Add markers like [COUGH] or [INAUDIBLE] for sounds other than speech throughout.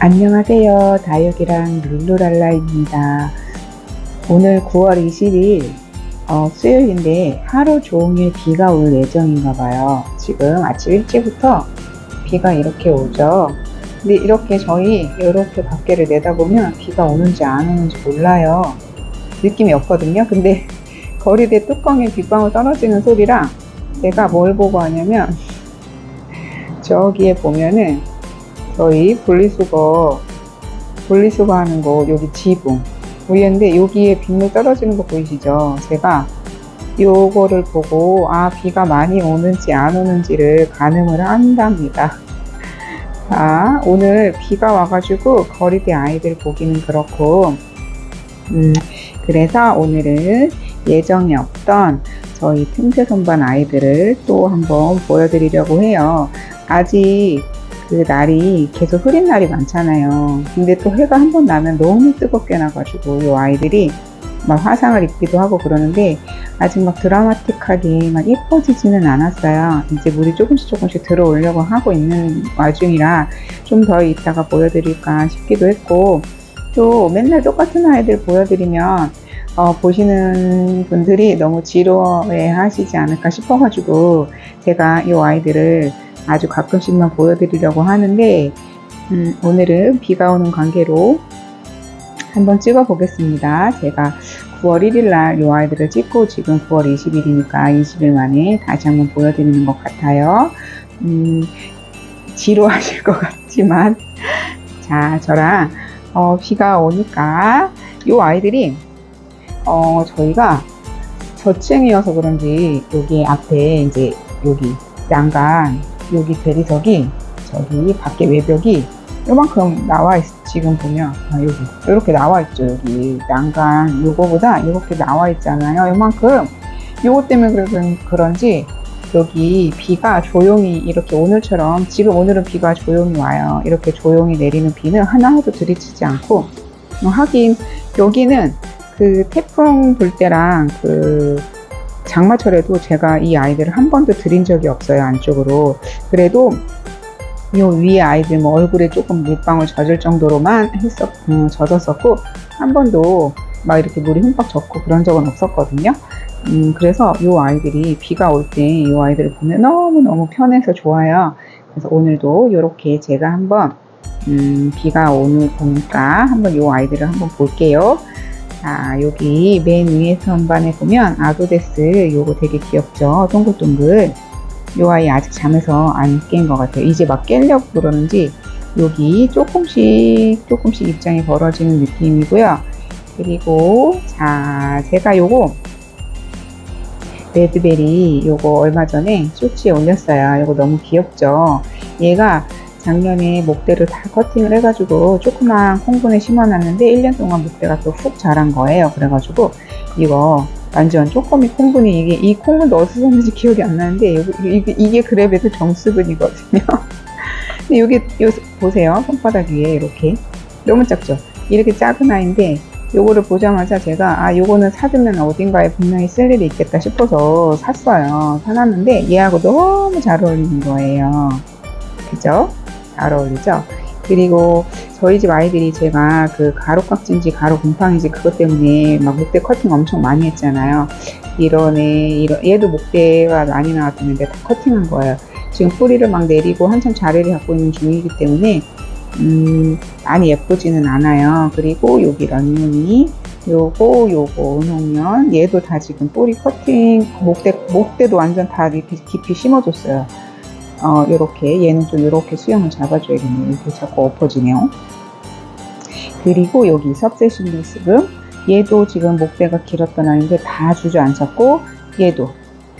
안녕하세요. 다육이랑 룰루랄라입니다. 오늘 9월 20일 어, 수요일인데 하루 종일 비가 올 예정인가 봐요. 지금 아침 일찍부터 비가 이렇게 오죠. 근데 이렇게 저희 이렇게 밖에를 내다보면 비가 오는지 안 오는지 몰라요. 느낌이 없거든요. 근데 [LAUGHS] 거리대 뚜껑에 빗방울 떨어지는 소리랑 제가 뭘 보고 하냐면 저기에 보면은 저희 분리수거 분리수거 하는 곳 여기 지붕 위에인데 여기에 빗물 떨어지는 거 보이시죠? 제가 요거를 보고 아 비가 많이 오는지 안 오는지를 가늠을 한답니다. [LAUGHS] 자 오늘 비가 와가지고 거리대 아이들 보기는 그렇고 음 그래서 오늘은 예정이 없던 저희 틈새 선반 아이들을 또 한번 보여드리려고 해요. 아직 그 날이 계속 흐린 날이 많잖아요. 근데 또 해가 한 번 나면 너무 뜨겁게 나가지고 이 아이들이 막 화상을 입기도 하고 그러는데 아직 막 드라마틱하게 막 예뻐지지는 않았어요. 이제 물이 조금씩 조금씩 들어오려고 하고 있는 와중이라 좀 더 이따가 보여드릴까 싶기도 했고 또 맨날 똑같은 아이들 보여드리면 어, 보시는 분들이 너무 지루해 하시지 않을까 싶어가지고 제가 이 아이들을 아주 가끔씩만 보여드리려고 하는데 음, 오늘은 비가 오는 관계로 한번 찍어 보겠습니다. 제가 9월 1일 날 이 아이들을 찍고 지금 9월 20일이니까 20일 만에 다시 한번 보여드리는 것 같아요. 음, 지루하실 것 같지만 자 저랑 어, 비가 오니까 이 아이들이 어, 저희가 저층이어서 그런지 여기 앞에 이제 여기 난간 여기 대리석이 저기 밖에 외벽이 요만큼 나와 있 지금 보면. 아, 여기. 이렇게 나와 있죠 여기. 난간 요거보다 이렇게 나와 있잖아요. 요만큼. 요거 때문에 그런 그런지 여기 비가 조용히 이렇게 오늘처럼 지금 오늘은 비가 조용히 와요. 이렇게 조용히 내리는 비는 하나도 들이치지 않고. 어, 하긴 여기는 그 태풍 불 때랑 그 장마철에도 제가 이 아이들을 한 번도 들인 적이 없어요 안쪽으로. 그래도 요 위에 아이들 뭐 얼굴에 조금 물방울 젖을 정도로만 했었 음, 젖었었고 한 번도 막 이렇게 물이 흠뻑 젖고 그런 적은 없었거든요. 음, 그래서 요 아이들이 비가 올때요 아이들을 보면 너무너무 편해서 좋아요. 그래서 오늘도 이렇게 제가 한번 음, 비가 오늘 오니까 한번 요 아이들을 한번 볼게요 자, 여기 맨 위에 선반에 보면 아도데스 요거 되게 귀엽죠? 동글동글. 요 아이 아직 잠에서 안 깬 것 같아요. 이제 막 깨려고 그러는지 여기 조금씩 조금씩 입장이 벌어지는 느낌이고요. 그리고 자, 제가 요거 레드베리 요거 얼마 전에 쇼츠에 올렸어요. 요거 너무 귀엽죠? 얘가 작년에 목대를 다 커팅을 해가지고 조그만 콩분에 심어놨는데 1년 동안 목대가 또 훅 자란 거예요. 그래가지고 이거 완전 쪼꼬미 콩분이 이게 이 콩분도 어디서 샀는지 기억이 안 나는데 이게, 이게 그래도 정수분이거든요. [LAUGHS] 근데 여기 요 보세요. 손바닥 위에 이렇게 너무 작죠. 이렇게 작은 아이인데 요거를 보자마자 제가 아 요거는 사두면 어딘가에 분명히 쓸 일이 있겠다 싶어서 샀어요. 사놨는데 얘하고 너무 잘 어울리는 거예요. 그죠? 잘 어울리죠? 그리고 저희 집 아이들이 제가 그 가루깍지인지 가루곰팡인지 그것 때문에 막 목대 커팅 엄청 많이 했잖아요. 애, 이런, 얘도 목대가 많이 나왔었는데 다 커팅한 거예요. 지금 뿌리를 막 내리고 한참 자리를 잡고 있는 중이기 때문에, 음, 많이 예쁘지는 않아요. 그리고 여기 런눈이, 요거, 요거, 은홍면, 얘도 다 지금 뿌리 커팅, 목대, 목대도 완전 다 이렇게 깊이 심어줬어요. 어, 요렇게 얘는 좀 요렇게 수영을 잡아줘야겠네요. 이렇게 자꾸 엎어지네요. 그리고 여기 섭세실리스금 얘도 지금 목대가 길었던 아이인데 다 주저앉았고 얘도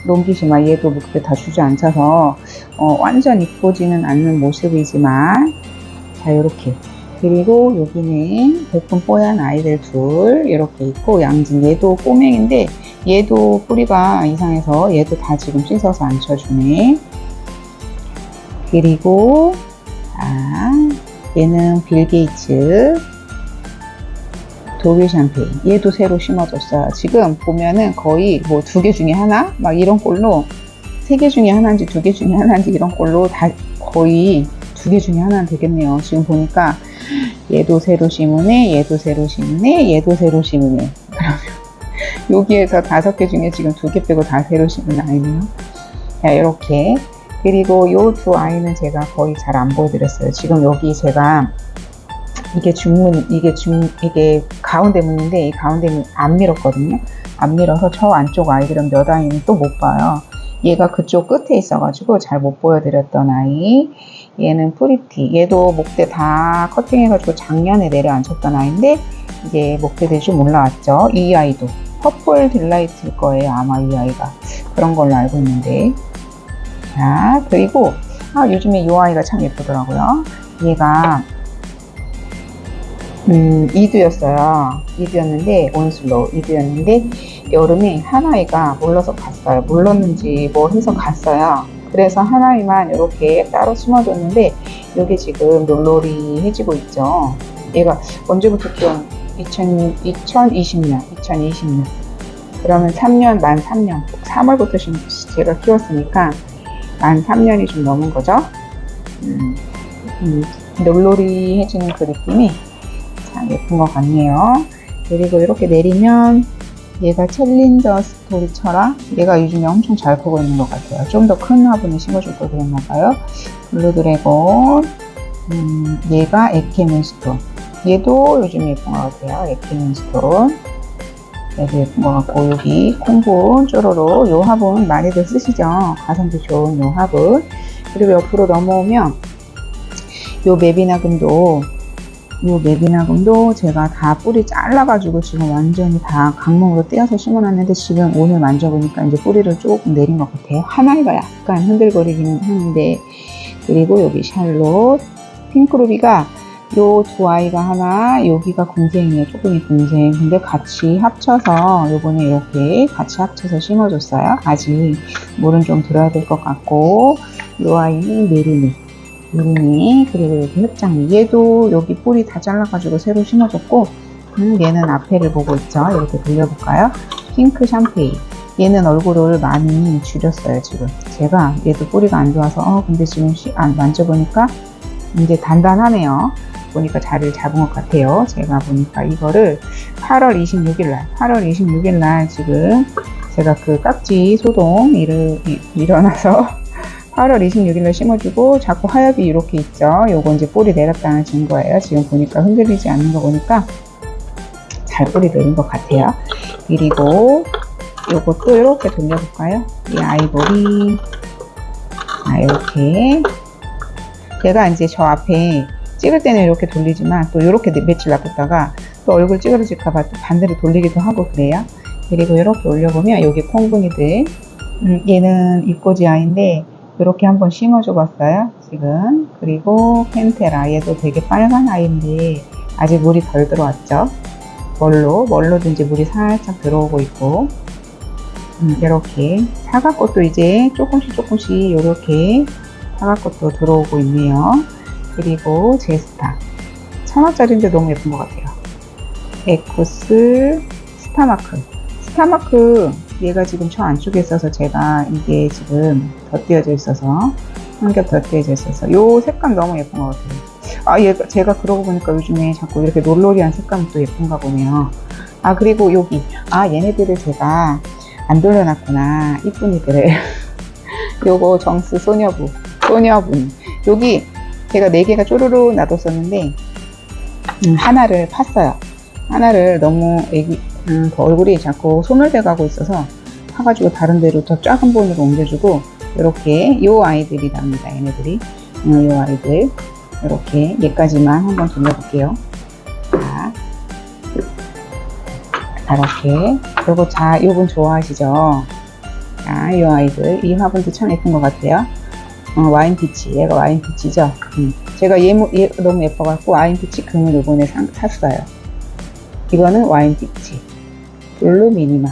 롱기시마 얘도 목대 다 주저앉아서 어, 완전 이쁘지는 않는 모습이지만 자 요렇게 그리고 여기는 백분 뽀얀 아이들 둘 이렇게 있고 양진 얘도 꼬맹인데 얘도 뿌리가 이상해서 얘도 다 지금 씻어서 안 쳐주네 그리고 아, 얘는 빌 게이츠 독일 샴페인 얘도 새로 심어줬어요 지금 보면은 거의 뭐 두 개 중에 하나 막 이런 꼴로 세 개 중에 하나인지 두 개 중에 하나인지 이런 꼴로 다 거의 두 개 중에 하나는 되겠네요 지금 보니까 얘도 새로 심으네, 얘도 새로 심으네, 얘도 새로 심으네. [LAUGHS] 여기에서 다섯 개 중에 지금 두 개 빼고 다 새로 심은 아이네요. 자, 이렇게. 그리고 요 두 아이는 제가 거의 잘 안 보여드렸어요. 지금 여기 제가 이게 중문, 이게 중, 이게 가운데 문인데 이 가운데 문 안 밀었거든요. 안 밀어서 저 안쪽 아이들은 몇 아이는 또 못 봐요. 얘가 그쪽 끝에 있어가지고 잘 못 보여드렸던 아이. 얘는 프리티. 얘도 목대 다 커팅해가지고 작년에 내려앉혔던 아이인데 이제 목대 대좀 올라왔죠. 이 아이도 퍼플 딜라이트일 거예요. 아마 이 아이가 그런 걸로 알고 있는데. 자 그리고 아 요즘에 이 아이가 참 예쁘더라고요. 얘가 음, 이두였어요. 이두였는데, 온슬로우 이두였는데, 여름에 하나이가 물러서 갔어요. 물렀는지 뭐 해서 갔어요. 그래서 하나이만 이렇게 따로 심어줬는데, 여기 지금 놀놀이 해지고 있죠. 얘가 언제부터 좀 2000, 2020년, 2020년. 그러면 3년, 만 3년. 3월부터 제가 키웠으니까 만 3년이 좀 넘은 거죠. 음, 음, 놀놀이 해지는 그 느낌이 참 예쁜 것 같네요. 그리고 이렇게 내리면 얘가 챌린저 스토리처럼 얘가 요즘에 엄청 잘 크고 있는 것 같아요. 좀 더 큰 화분을 심어줄 걸 그랬나 봐요. 블루 드래곤, 음, 얘가 에케문스톤. 얘도 요즘 예쁜 것 같아요. 에케문스톤. 얘도 예쁜 것 같고 여기 콩분, 쪼로로 요 화분 많이들 쓰시죠. 가성비 좋은 요 화분. 그리고 옆으로 넘어오면 요 맵이나금도 요 맵이나금도 제가 다 뿌리 잘라가지고 지금 완전히 다 강목으로 떼어서 심어놨는데 지금 오늘 만져보니까 이제 뿌리를 조금 내린 것 같아요. 하나가 약간 흔들거리기는 하는데 그리고 여기 샬롯, 핑크루비가 요 두 아이가 하나, 여기가 공생이에요. 조금이 공생. 근데 같이 합쳐서 요번에 이렇게 같이 합쳐서 심어줬어요. 아직 물은 좀 들어야 될 것 같고 요 아이는 메리니. 미니 그리고 여기 흑장미 얘도 여기 뿌리 다 잘라가지고 새로 심어줬고 음, 얘는 앞에를 보고 있죠 이렇게 돌려볼까요 핑크 샴페인 얘는 얼굴을 많이 줄였어요 지금 제가 얘도 뿌리가 안 좋아서 어 근데 지금 시, 안 만져보니까 이제 단단하네요 보니까 자리를 잡은 것 같아요 제가 보니까 이거를 8월 26일 날 8월 26일 날 지금 제가 그 깍지 소동 일을 일어나서 [LAUGHS] 8월 26일 날 심어주고 자꾸 하엽이 이렇게 있죠. 요거 이제 뿌리 내렸다는 증거예요. 지금 보니까 흔들리지 않는 거 보니까 잘 뿌리 내린 것 같아요. 그리고 요것도 이렇게 돌려볼까요? 이 아이보리 아 이렇게 제가 이제 저 앞에 찍을 때는 이렇게 돌리지만 또 이렇게 며칠 놔뒀다가 또 얼굴 찌그러질까봐 또 반대로 돌리기도 하고 그래요. 그리고 이렇게 올려보면 여기 콩분이들 음, 얘는 입꼬지 아이인데 이렇게 한번 심어줘 봤어요 지금. 그리고 펜테라 얘도 되게 빨간 아이인데 아직 물이 덜 들어왔죠. 멀로? 이제 물이 살짝 들어오고 있고. 음, 이렇게. 사과꽃도 이제 조금씩 조금씩 이렇게 사과꽃도 들어오고 있네요 그리고 제스타. 천원짜리인데 너무 예쁜 것 같아요. 에코스 스타마크. 스타마크 얘가 지금 저 안쪽에 있어서 제가 이게 지금 덧띄어져 있어서 한 겹 덧띄어져 있어서 요 색감 너무 예쁜 것 같아요. 아 얘가 제가 그러고 보니까 요즘에 자꾸 이렇게 놀놀이한 색감이 또 예쁜가 보네요. 아 그리고 여기. 아 얘네들을 제가 안 돌려놨구나. 이쁜이들을. [LAUGHS] 요거 정스 소녀부. 소녀분. 여기 제가 네 개가 쪼르르 놔뒀었는데 음, 하나를 팠어요. 하나를 너무 애기 음, 그 얼굴이 자꾸 소멸돼 가고 있어서 파가지고 다른 데로 더 작은 본으로 옮겨주고 이렇게 요 아이들이랍니다 얘네들이. 음, 요 아이들. 이렇게 얘까지만 한번 돌려볼게요. 자 이렇게. 그리고 자 요분 좋아하시죠? 자, 요 아이들. 이 화분도 참 예쁜 것 같아요 어, 와인 피치 얘가 와인 피치죠 음. 제가 얘, 얘 너무 예뻐갖고 와인 피치 금을 요번에 사, 샀어요 이거는 와인 피치 블루 미니마.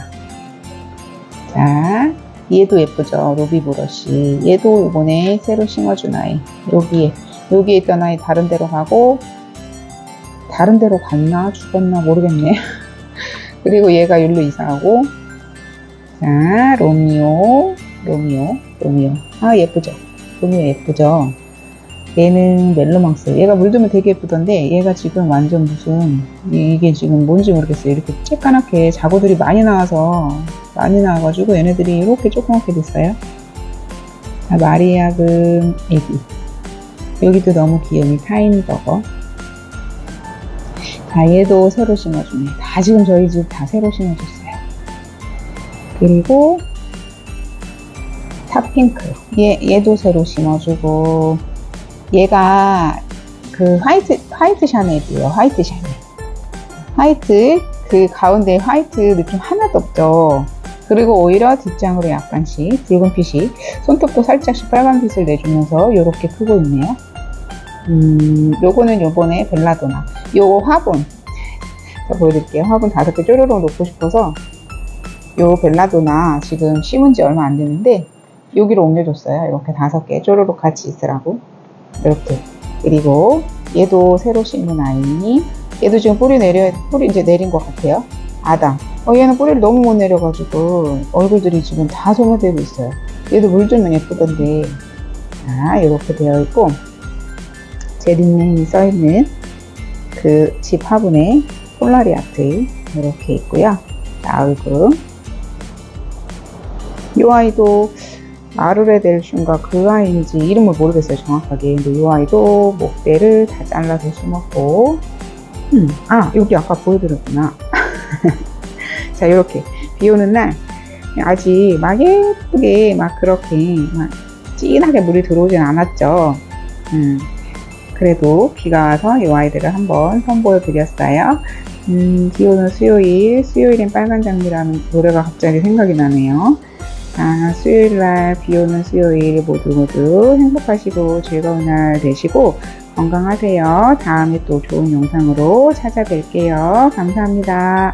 자, 얘도 예쁘죠? 로비 브러쉬. 얘도 이번에 새로 심어준 아이. 여기에, 여기에 있던 아이 다른 데로 가고, 다른 데로 갔나? 죽었나? 모르겠네. [LAUGHS] 그리고 얘가 일로 이사하고, 자, 로미오, 로미오, 로미오. 아, 예쁘죠? 로미오 예쁘죠? 얘는 멜로망스. 얘가 물들면 되게 예쁘던데 얘가 지금 완전 무슨 이게 지금 뭔지 모르겠어요. 이렇게 쬐까맣게 자구들이 많이 나와서 많이 나와가지고 얘네들이 이렇게 조그맣게 됐어요. 자, 마리아금 애기. 여기도 너무 귀여운 타이니 버거. 자, 얘도 새로 심어주네. 다 지금 저희 집 다 새로 심어줬어요. 그리고 탑핑크. 얘, 얘도 새로 심어주고, 얘가 그 화이트, 화이트 샤넬이에요. 화이트 샤넬. 화이트, 그 가운데 화이트 느낌 하나도 없죠. 그리고 오히려 뒷장으로 약간씩 붉은 빛이, 손톱도 살짝씩 빨간 빛을 내주면서 이렇게 크고 있네요. 음, 요거는 요번에 벨라도나. 요거 화분. 자, 보여드릴게요. 화분 다섯 개 쪼르륵 놓고 싶어서 요 벨라도나 지금 심은 지 얼마 안 됐는데 여기로 옮겨줬어요. 이렇게 다섯 개 쪼르륵 같이 있으라고. 이렇게. 그리고 얘도 새로 심은 아이. 얘도 지금 뿌리 내려, 뿌리 이제 내린 것 같아요. 아담. 어, 얘는 뿌리를 너무 못 내려가지고 얼굴들이 지금 다 소모되고 있어요. 얘도 물 주면 예쁘던데. 자, 이렇게 되어 있고. 제 닉네임이 써 있는 그 집 화분에 폴라리 아트 이렇게 있고요. 나을금. 이 아이도 마르레 델슌가 그 아이인지 이름을 모르겠어요 정확하게. 근데 이 아이도 목대를 다 잘라서 심었고, 음, 아 여기 아까 보여드렸구나. [LAUGHS] 자 이렇게 비 오는 날 아직 막 예쁘게 막 그렇게 막 진하게 물이 들어오진 않았죠. 음, 그래도 비가 와서 이 아이들을 한번 선보여 드렸어요. 음, 비 오는 수요일, 수요일엔 빨간 장미라는 노래가 갑자기 생각이 나네요. 아, 수요일 날, 비 오는 수요일 모두 모두 행복하시고 즐거운 날 되시고 건강하세요. 다음에 또 좋은 영상으로 찾아뵐게요. 감사합니다.